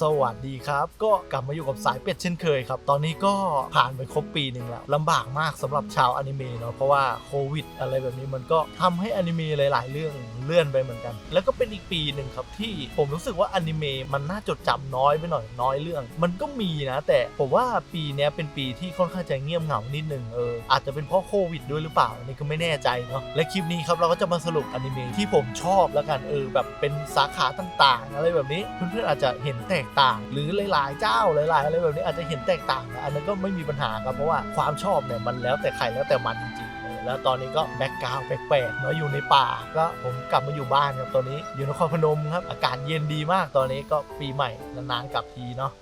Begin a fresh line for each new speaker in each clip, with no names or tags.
สวัสดีครับ ก็กลับมาอยู่กับสายเป็ดเช่นเคยครับ ตอนนี้ก็ผ่านไปครบปีหนึ่งแล้วลำบากมากสำหรับชาวอนิเมะเนาะเพราะว่าโควิด อะไรแบบนี้มันก็ทำให้อนิเมะหลาย ๆ เรื่องเลื่อนไปเหมือนกัน แล้วก็เป็นอีกปีหนึ่งครับที่ผมรู้สึกว่าอนิเมะมันน่าจดจำน้อยไปหน่อยน้อยเรื่อง มันก็มีนะ แต่ผมว่าปีนี้เป็นปีที่ค่อนข้างจะเงียบเหงานิดนึงเอออาจจะเป็นเพราะโควิดด้วยหรือเปล่านี่ก็ไม่แน่ใจเนาะและคลิปนี้ครับเราก็จะมาสรุปอนิเมะที่ผมชอบแล้วกันเออแบบเป็นสาขาต่างๆ อะไรแบบนี้เพื่อนๆอาจจะเห็นแตกต่าง หรือหลายๆเจ้าหลายๆอะไรแบบนี้อาจจะเห็นแตกต่างนะอันนั้นก็ไม่มีปัญหาครับเพราะว่าความชอบเนี่ยมันแล้วแต่ใครแล้วแต่มันจริง แล้วตอนนี้ก็แบ็กกราวด์แปลกๆเนาะอยู่ในป่าก็ผมกลับมาอยู่บ้านครับตอนนี้อยู่นครพนมครับอากาศเย็นดีมากตอนนี้ก็ปีใหม่นานๆกลับทีเนาะ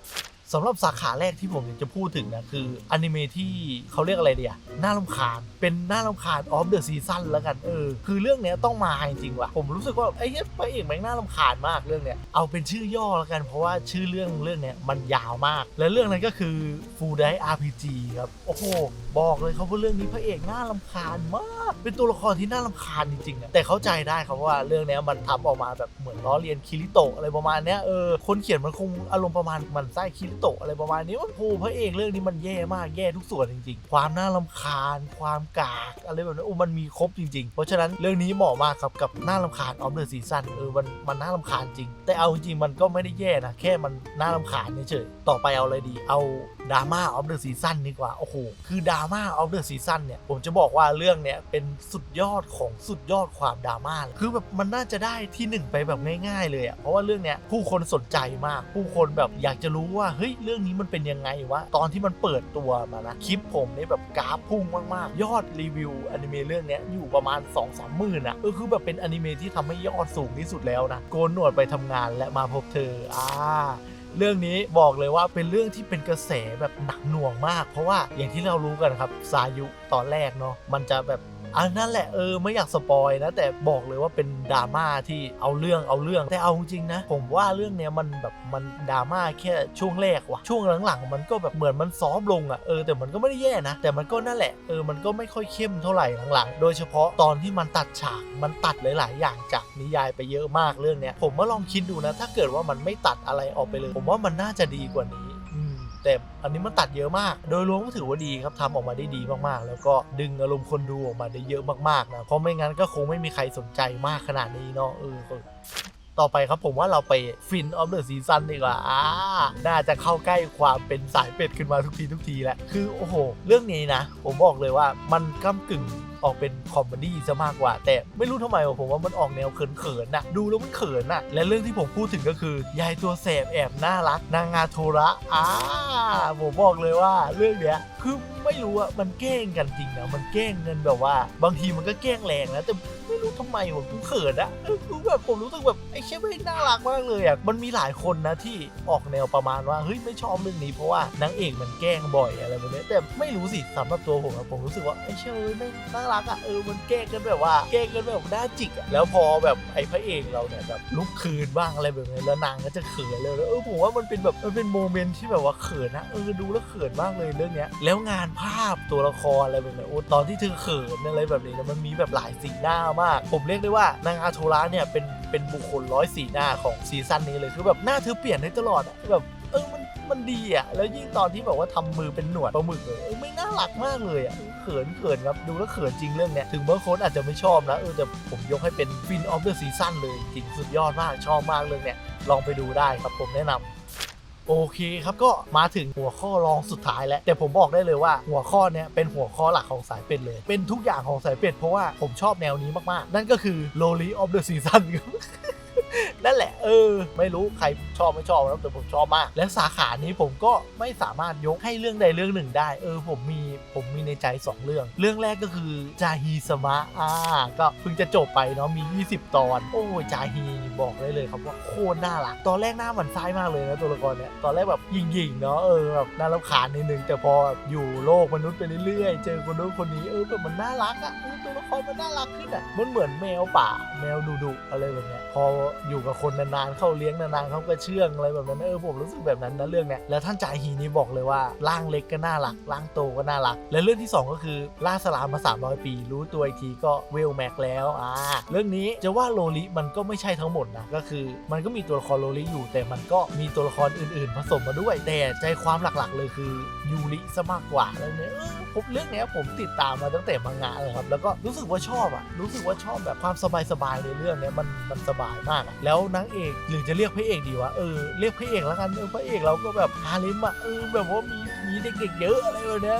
สำหรับสาขาแรกที่ผมอยากจะพูดถึงนะคืออนิเมะที่เขาเรียกอะไรเดียน่ารำคาญ เป็นน่ารำคาญออฟเดอะซีซั่นแล้วกันเออ คือเรื่องเนี้ยต้องมาจริงๆว่ะ ผมรู้สึกว่าไอ้เนี้ยพระเอกแม่งน่ารำคาญมากเรื่องเนี้ย เอาเป็นชื่อย่อแล้วกันเพราะว่าชื่อเรื่องเรื่องเนี้ยมันยาวมาก และเรื่องนั้นก็คือ Full Day RPG ครับ โอ้โห บอกเลยครับว่าเรื่องนี้พระเอกน่ารำคาญมากเป็นตัวละครที่น่ารำคาญจริงๆอะแต่เข้าใจได้ครับว่าเรื่องเนี้ยมันทำออกมาแบบเหมือนล้อเลียนคิริโตะอะไรประมาณเนี้ยเออคนเขียนมันคงอารมณ์ประมาณหมันไส้คิริโตะอะไรประมาณนี้ว่าโอ้โหพระเอกเรื่องนี้มันแย่มากแย่ทุกส่วนจริง ๆ ความน่ารำคาญ ความกากอะไรแบบนี้โอ้มันมีครบจริงๆ เพราะฉะนั้นเรื่องนี้เหมาะมากครับกับน่ารำคาญออฟเดอะซีซั่นเออมันมันน่ารำคาญจริง แต่เอาจริงๆมันก็ไม่ได้แย่นะแค่มันน่ารำคาญเฉยๆต่อไปเอาอะไรดี เอาดราม่าออฟเดอะซีซั่นดีกว่าโอ้โหคือดราม่าออฟเดอะซีซั่นเนี่ยผมจะบอกว่าเรื่องเนี้ยเป็นสุดยอดของสุดยอดความดราม่าเลยคือแบบมันน่าจะได้ที่หนึ่งไปแบบง่าย ๆ เลยอะเพราะว่าเรื่องเนี้ยผู้คนสนใจมาก ผู้คนแบบอยากจะรู้ว่าเฮ้ยเรื่องนี้มันเป็นยังไงวะตอนที่มันเปิดตัวมานะคลิปผมเนี่แบบกราฟพุ่งมากๆ ยอดรีวิวอนิเมะเรื่องเนี้ยอยู่ประมาณ 2 3 0 0 0 0อะเออคือแบบเป็นอนิเมะที่ทำให้ยอดสูงที่สุดแล้วนะโกนหนวดไปทำงานและมาพบเธออ่าเรื่องนี้บอกเลยว่าเป็นเรื่องที่เป็นกระแสแบบหนักหน่วงมาก เพราะว่าอย่างที่เรารู้กันครับซายุตอนแรกเนาะมันจะแบบ อันนั่นแหละเออไม่อยากสปอยนะแต่บอกเลยว่าเป็นดราม่าที่เอาเรื่องเอาเรื่องแต่เอาจริงนะ ผมว่าเรื่องเนี้ยมันแบบมันดราม่าแค่ช่วงแรกว่ะช่วงหลังๆ มันก็แบบเหมือนมันซอฟลงอะ่ะเออแต่มันก็ไม่ได้แย่นะแต่มันก็นั่นแหละเออมันก็ไม่ค่อยเข้มเท่าไหร่หลังๆ โดยเฉพาะตอนที่มันตัดฉากมันตัดหลายๆ อย่างจากนิยายไปเยอะมากเรื่องเนี้ยผมว่าลองคิดดูนะ ถ้าเกิดว่ามันไม่ตัดอะไรออกไปเลย ผมว่ามันน่าจะดีกว่านี้ แต่อันนี้มันตัดเยอะมาก โดยรวมก็ถือว่าดีครับทำออกมาได้ดีมากๆ แล้วก็ดึงอารมณ์คนดูออกมาได้เยอะมากๆนะเพราะไม่งั้นก็คงไม่มีใครสนใจมากขนาดนี้เนาะเออ ต่อไปครับผมว่าเราไปฟินออฟเดอะซีซันดีกว่าอ่า น่าจะเข้าใกล้ความเป็นสายเป็ดขึ้นมาทุกทีทุกทีแหล้วคือโอ้โห เรื่องนี้นะ ผมบอกเลยว่ามันก้ากึ่งออกเป็นคอมเมดี้ซะมากกว่า แต่ไม่รู้ทำไมผมว่ามันออกแนวเขินๆน่ะดูแล้วมันเขินน่ะและเรื่องที่ผมพูดถึงก็คือ ยายตัวแสบแอบน่ารัก นางงาโทระอ่าผมบอกเลยว่าเรื่องเนี้ยคือไม่รู้อะมันแกล้งกันจริงนะมันแกล้งเงินแบบว่า บางทีมันก็แกล้งแรงนะแต่ รู้ทำไมผมกูเขินอะเออคือแบบผมรู้สึกแบบไอ้เชี่ยไม่น่ารักมากเลยอะมันมีหลายคนนะที่ออกแนวประมาณว่าเฮ้ยไม่ชอบเรื่องนี้เพราะว่านางเอกมันแกล้งบ่อยอะไรแบบนี้แต่ไม่รู้สิสำหรับตัวผมอะผมรู้สึกว่าไอ้เชี่ยไม่น่ารักอะเออมันแกล้งกันแบบว่าแกล้งกันแบบน่าจิกอะแล้วพอแบบไอ้พระเอกเราเนี่ยแบบลุกคืนบ้างอะไรแบบนี้แล้วนางก็จะเขินเลยแล้วเออผมว่ามันเป็นแบบมันเป็นโมเมนต์ที่แบบว่าเขินนะเออดูแล้วเขินมากเลยเรื่องเนี้ยแล้วงานภาพตัวละครอะไรแบบนี้โอ้ตอนที่เธอเขินอะไรแบบนี้มันมีแบบหลายสีหน้ามากผมเรียกได้ว่านางอาโทระเนี่ยเป็นเป็นบุคคลร้อยสีหน้าของซีซั่นนี้เลยคือแบบหน้าเธอเปลี่ยนได้ตลอดอะแบบเออมันมันดีอะแล้วยิ่งตอนที่แบบว่าทำมือเป็นหนวดปลาหมึกเลยเออไม่น่ารักมากเลยอะเขินเขินครับดูแล้วเขินจริงเรื่องเนี้ยถึงบางคนอาจจะไม่ชอบนะเออแต่ผมยกให้เป็นฟินออฟเดอะซีซั่นเลยจริงสุดยอดมากชอบมากเรื่องเนี้ยลองไปดูได้ครับผมแนะนำ โอเคครับก็มาถึงหัวข้อรองสุดท้ายแล้ว แต่ผมบอกได้เลยว่าหัวข้อเนี้ยเป็นหัวข้อหลักของสายเป็ดเลย เป็นทุกอย่างของสายเป็ดเพราะว่าผมชอบแนวนี้มาก ๆ นั่นก็คือ l o l y of the Season ครับ นั่นแหละเออ ไม่รู้ใครชอบไม่ชอบนะแต่ผมชอบมาก และสาขานี้ผมก็ไม่สามารถยกให้เรื่องใดเรื่องหนึ่งได้ เออ ผมมีผมมีในใจ 2 เรื่อง เรื่องแรกก็คือจาฮีสมะอ่าก็เพิ่งจะจบไปเนาะมี 20 ตอน โอ้จาฮีบอกได้เลยครับว่าโคตรน่ารักตอนแรกหน้าหมันซ้ายมากเลยนะตัวละครเนี้ยตอนแรกแบบยิงๆเนาะเออแบบน่ารำคาญนิดนึงแต่พอแบบอยู่โลกมนุษย์ไปเรื่อยๆ เจอคนนู้นคนนี้เออแบบมันน่ารักอะ่ะตัวละครมันน่ารักขึ้นอะ่ะมันเหมือนแมวป่า แมวดุๆอะไรแบบเนี้ยพออยู่กับคนนานๆเข้าเลี้ยงนานๆเขาก็เชื่องอะไรแบบนั้นเออผมรู้สึกแบบนั้นนะเรื่องเนี้ยแล้วท่านจ่ายฮีนี่บอกเลยว่าร่างเล็กก็น่ารักร่างโตก็น่ารัก และเรื่องที่สองก็คือล่าสลามมา 300 ปี รู้ตัวอีกทีก็เวลแม็กแล้วอ่าเรื่องนี้จะว่าโลลิมันก็ไม่ใช่ทั้งหมดนะก็คือ มันก็มีตัวละครโลลิอยู่ แต่มันก็มีตัวละครอื่นๆ ผสมมาด้วย แต่ใจความหลักๆ เลยคือยูริซะมากกว่าเรื่องนี้เออผมเรื่องเนี้ยผมติดตามมาตั้งแต่มังงะเลยครับแล้วก็รู้สึกว่าชอบอะรู้สึกว่าชอบแบบความสบายๆในเรื่องเนี้ยมันมันสบายมากแล้วนางเอกหรือจะเรียกพระเอกดีวะเออเรียกพระเอกแล้วกันเออพระเอกเราก็แบบฮาริมอะเออแบบว่ามีมีเด็กๆเยอะอะไรแบบเนี้ย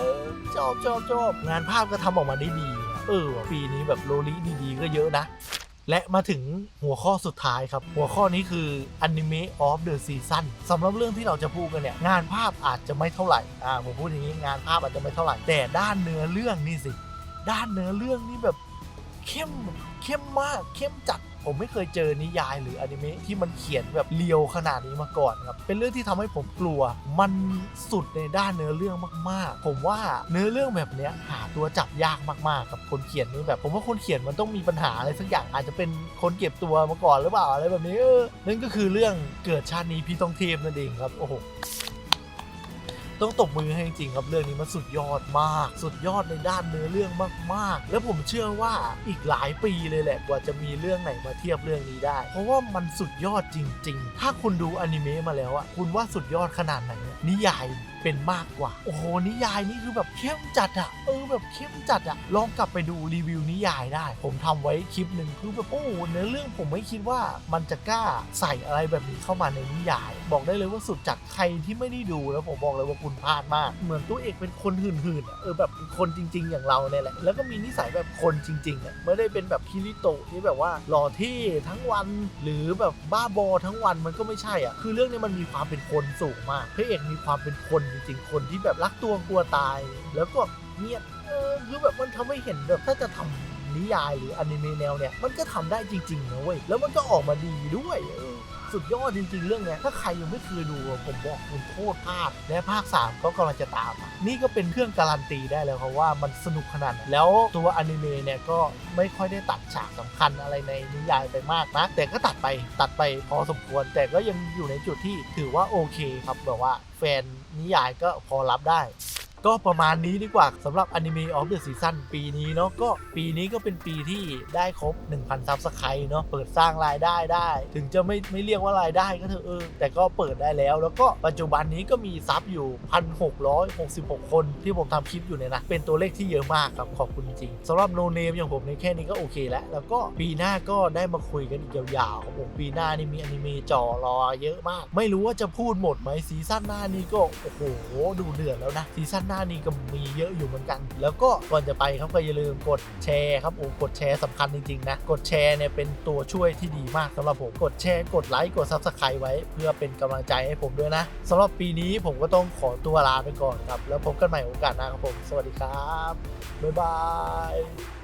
ชอบชอบชอบงานภาพก็ทำออกมาได้ดี เออปีนี้แบบโลลิดีๆก็เยอะนะ และมาถึงหัวข้อสุดท้ายครับ หัวข้อนี้คือ Anime of the Season สำหรับเรื่องที่เราจะพูดกันเนี่ย งานภาพอาจจะไม่เท่าไหร่อ่าผมพูดอย่างนี้งานภาพอาจจะไม่เท่าไหร่ แต่ด้านเนื้อเรื่องนี่สิ ด้านเนื้อเรื่องนี่แบบเข้มเข้มมากเข้มจัด ผมไม่เคยเจอนิยายหรืออนิเมะที่มันเขียนแบบเลียวขนาดนี้มาก่อนครับ เป็นเรื่องที่ทำให้ผมกลัว มันสุดในด้านเนื้อเรื่องมาก ๆ ผมว่าเนื้อเรื่องแบบเนี้ยหาตัวจับยากมากๆ กับคนเขียนนี่แบบ ผมว่าคนเขียนมันต้องมีปัญหาอะไรสักอย่างอาจจะเป็นคนเก็บตัวมาก่อนหรือเปล่าอะไรแบบนี้เออนั่นก็คือเรื่องเกิดชาตินี้พี่ต้องเทพนั่นเองครับโอ้โห ต้องตบมือให้จริงๆครับเรื่องนี้มันสุดยอดมาก สุดยอดในด้านเนื้อเรื่องมากๆ แล้วผมเชื่อว่าอีกหลายปีเลยแหละกว่าจะมีเรื่องไหนมาเทียบเรื่องนี้ได้ เพราะว่ามันสุดยอดจริง ๆ ถ้าคุณดูอนิเมะมาแล้วอะคุณว่าสุดยอดขนาดไหนนิยาย เป็นมากกว่า โอ้โหนิยายนี่คือแบบเข้มจัดอะเออแบบเข้มจัดอะลองกลับไปดูรีวิวนิยายได้ ผมทำไว้คลิปหนึ่งคือแบบโอ้โหเนื้อเรื่องผมไม่คิดว่ามันจะกล้าใส่อะไรแบบนี้เข้ามาในนิยาย บอกได้เลยว่าสุดจัดใครที่ไม่ได้ดูแล้วผมบอกเลยว่าคุณพลาดมาก เหมือนตัวเอกเป็นคนหื่นๆอะเออแบบคนจริง ๆ อย่างเราเนี่ยแหละแล้วก็มีนิสัยแบบคนจริงๆอะไม่ได้เป็นแบบคิริโตะที่แบบว่าหล่อเท่ทั้งวัน หรือแบบบ้าบอทั้งวันมันก็ไม่ใช่อะคือเรื่องนี้มันมีความเป็นคนสูงมากพระเอกมีความเป็นคนจริงๆ คนที่แบบรักตัวกลัวตาย แล้วก็เงียบเออคือแบบมันทำให้เห็นแบบถ้าจะทำนิยายหรืออนิเมะแนวเนี่ยมันก็ทำได้จริงๆนะเว้ยแล้วมันก็ออกมาดีด้วยเออ สุดยอดจริง ๆ เรื่องเนี้ยถ้าใครยังไม่เคยดูผมบอกคุณโคตรพลาดและภาค 3 ก็กำลังจะตาม นี่ก็เป็นเครื่องการันตีได้แล้วครับว่ามันสนุกขนาดไหนแล้วตัวอนิเมะเนี่ยก็ไม่ค่อยได้ตัดฉากสำคัญอะไรในนิยายไปมากนะแต่ก็ตัดไปตัดไปพอสมควร แต่ก็ยังอยู่ในจุดที่ถือว่าโอเคครับแบบว่าแฟนนิยายก็พอรับได้ ก็ประมาณนี้ดีกว่าสำหรับ Anime of the Season ปีนี้เนาะก็ปีนี้ก็เป็นปีที่ได้ครบ 1,000ซับสไครต์เนาะเปิดสร้างรายได้ได้ ถึงจะไม่ไม่เรียกว่ารายได้ก็เถอะเออแต่ก็เปิดได้แล้ว แล้วก็ปัจจุบันนี้ก็มีซับอยู่ 1,666 คนที่ผมทำคลิปอยู่เนี่ยนะเป็นตัวเลขที่เยอะมากครับขอบคุณจริงสำหรับโนเนมอย่างผมในแค่นี้ก็โอเคแล้ว แล้วก็ปีหน้าก็ได้มาคุยกันอีกยาวๆครับผมปีหน้านี่มีอนิเมะจอรอเยอะมาก ไม่รู้ว่าจะพูดหมดไหมซีซั่นหน้านี้ก็โอ้โหดูเดือดแล้วนะซีซั่นหน้านี้ก็มีเยอะอยู่เหมือนกัน แล้วก็ก่อนจะไปครับก็อย่าลืมกดแชร์ครับโอ้กดแชร์สำคัญจริงๆนะกดแชร์เนี่ยเป็นตัวช่วยที่ดีมากสำหรับผมกดแชร์กดไลค์กดซับสไครต์ไว้ เพื่อเป็นกำลังใจให้ผมด้วยนะสำหรับปีนี้ผมก็ต้องขอตัวลาไปก่อนครับ แล้วพบกันใหม่โอกาสหน้าครับผม สวัสดีครับบ๊ายบาย